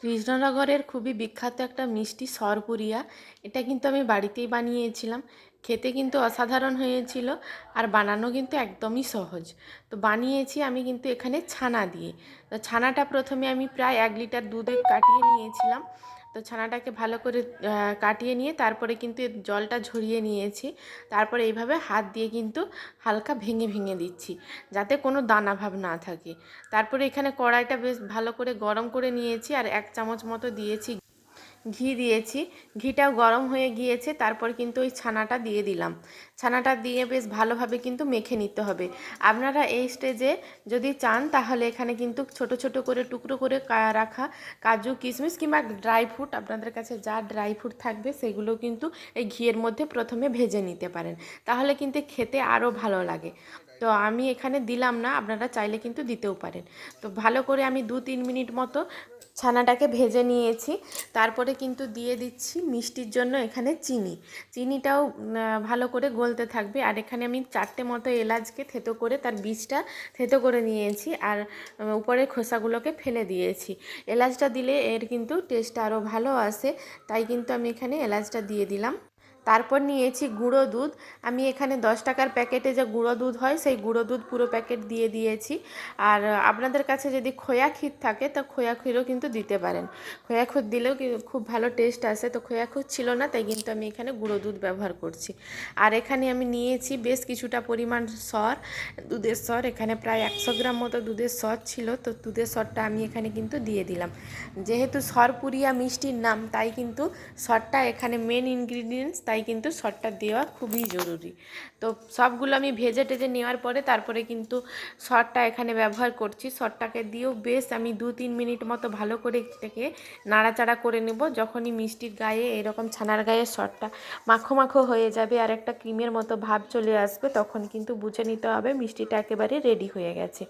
কৃষ্ণনগরের খুবই বিখ্যাত একটা মিষ্টি সরপুরিয়া। এটা কিন্তু আমি বাড়িতেই বানিয়েছিলাম। খেতে কিন্তু অসাধারণ হয়েছিল আর বানানো কিন্তু একদমই সহজ। তো বানিয়েছি আমি কিন্তু এখানে ছানা দিয়ে। তো ছানাটা প্রথমে আমি প্রায় এক লিটার দুধে কাটিয়ে নিয়েছিলাম। তো ছানাটাকে ভালো করে কাটিয়ে নিয়ে তারপরে কিন্তু জলটা ঝরিয়ে নিয়েছি। তারপরে এইভাবে হাত দিয়ে কিন্তু হালকা ভেঙে ভেঙে দিচ্ছি যাতে কোনো দানা ভাব না থাকে। তারপরে এখানে কড়াইটা বেশ ভালো করে গরম করে নিয়েছি আর এক চামচ মতো দিয়েছি ঘি দিয়েছি। ঘিটাও গরম হয়ে গিয়েছে, তারপর কিন্তু ওই ছানাটা দিয়ে দিলাম। ছানাটা দিয়ে বেশ ভালোভাবে কিন্তু মেখে নিতে হবে। আপনারা এই স্টেজে যদি চান, তাহলে এখানে কিন্তু ছোট ছোট করে টুকরো করে রাখা কাজু, কিশমিশ কিংবা ড্রাই ফ্রুট আপনাদের কাছে যা ড্রাই ফ্রুট থাকবে, সেগুলো কিন্তু এই ঘিয়ের মধ্যে প্রথমে ভেজে নিতে পারেন। তাহলে কিন্তু খেতে আরও ভালো লাগে। তো আমি এখানে দিলাম না, আপনারা চাইলে কিন্তু দিতেও পারেন। তো ভালো করে আমি দু তিন মিনিট মতো ছানাটাকে ভেজে নিয়েছি। তারপরে কিন্তু দিয়ে দিচ্ছি মিষ্টির জন্য এখানে চিনি। চিনিটাও ভালো করে গলতে থাকবে। আর এখানে আমি চারটে মতো এলাচকে থেতো করে তার বীজটা থেতো করে নিয়েছি আর উপরের খোসাগুলোকে ফেলে দিয়েছি। এলাচটা দিলে এর কিন্তু টেস্ট আরও ভালো আসে। তাই কিন্তু আমি এখানে এলাচটা দিয়ে দিলাম। তারপর নিয়েছি গুঁড়ো দুধ। আমি এখানে দশ টাকার প্যাকেটে যে গুঁড়ো দুধ হয়, সেই গুঁড়ো দুধ পুরো প্যাকেট দিয়ে দিয়েছি। আর আপনাদের কাছে যদি খোয়া ক্ষীর থাকে, তো খোয়া ক্ষীরও কিন্তু দিতে পারেন। খোয়া ক্ষীর দিলেও খুব ভালো টেস্ট আসে। তো খোয়া ক্ষীর ছিল না, তাই কিন্তু আমি এখানে গুঁড়ো দুধ ব্যবহার করছি। আর এখানে আমি নিয়েছি বেশ কিছুটা পরিমাণ সর। দুধের সর এখানে প্রায় একশো গ্রাম মতো দুধের সর ছিল। তো দুধের সরটা আমি এখানে কিন্তু দিয়ে দিলাম। যেহেতু সরপুরিয়া মিষ্টির নাম, তাই কিন্তু সরটা এখানে মেন ইনগ্রিডিয়েন্টস তাই কিন্তু সরটা দেওয়া খুবই জরুরি। তো সবগুলো আমি ভেজে টেজে নেওয়ার পরে তারপরে কিন্তু সরটা এখানে ব্যবহার করছি। সরটাকে দিয়েও বেশ আমি দু তিন মিনিট মতো ভালো করে এটাকে নাড়াচাড়া করে নেব। যখনই মিষ্টির গায়ে এরকম ছানার গায়ে সরটা মাখো মাখো হয়ে যাবে আর একটা ক্রিমের মতো ভাব চলে আসবে, তখন কিন্তু বুঝে নিতে হবে মিষ্টিটা একেবারে রেডি হয়ে গেছে।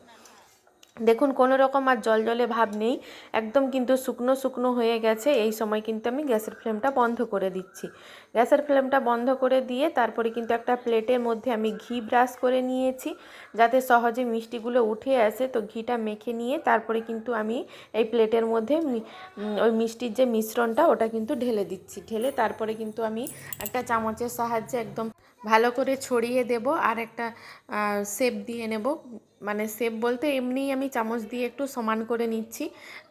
দেখুন, কোনো রকম আর জল জলে ভাব নেই। একদম কিন্তু শুকনো শুকনো হয়ে গেছে। এই সময় কিন্তু আমি গ্যাসের ফ্লেমটা বন্ধ করে দিচ্ছি। গ্যাসের ফ্লেমটা বন্ধ করে দিয়ে তারপরে কিন্তু একটা প্লেটের মধ্যে আমি ঘি ব্রাশ করে নিয়েছি, যাতে সহজে মিষ্টিগুলো উঠে আসে। তো ঘিটা মেখে নিয়ে তারপরে কিন্তু আমি এই প্লেটের মধ্যে ওই মিষ্টির যে মিশ্রণটা, ওটা কিন্তু ঢেলে দিচ্ছি। ঢেলে তারপরে কিন্তু আমি একটা চামচের সাহায্যে একদম ভালো করে ছড়িয়ে দেব আর একটা শেপ দিয়ে নেব। মানে শেপ বলতে এমনিই আমি চামচ দিয়ে একটু সমান করে নিচ্ছি।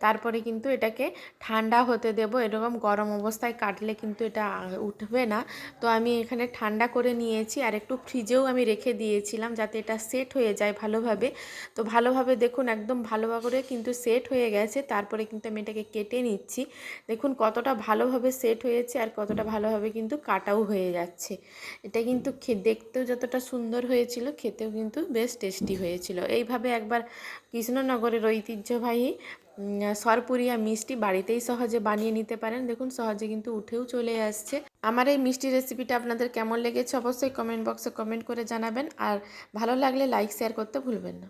তারপরে কিন্তু এটাকে ঠান্ডা হতে দেব। এরকম গরম অবস্থায় কাটলে কিন্তু এটা উঠবে না। তো আমি এখানে ঠান্ডা করে নিয়েছি আর একটু ফ্রিজেও আমি রেখে দিয়েছিলাম যাতে এটা সেট হয়ে যায় ভালোভাবে। তো ভালোভাবে দেখুন একদম ভালোভাবে কিন্তু সেট হয়ে গেছে। তারপরে কিন্তু আমি এটাকে কেটে নিচ্ছি। দেখুন কতটা ভালোভাবে সেট হয়েছে আর কতটা ভালোভাবে কিন্তু কাটাও হয়ে যাচ্ছে। এটা কিন্তু দেখতেও যতটা সুন্দর হয়েছিল, খেতেও কিন্তু বেশ টেস্টি হয়েছিল। এইভাবে একবার কৃষ্ণনগরের ঐতিহ্যবাহী সরপুরিয়া মিষ্টি বাড়িতেই সহজে বানিয়ে নিতে পারেন। দেখুন, সহজে কিন্তু উঠেও চলে আসছে। আমার এই মিষ্টি রেসিপিটা আপনাদের কেমন লেগেছে অবশ্যই কমেন্ট বক্সে কমেন্ট করে জানাবেন। আর ভালো লাগলে লাইক শেয়ার করতে ভুলবেন না।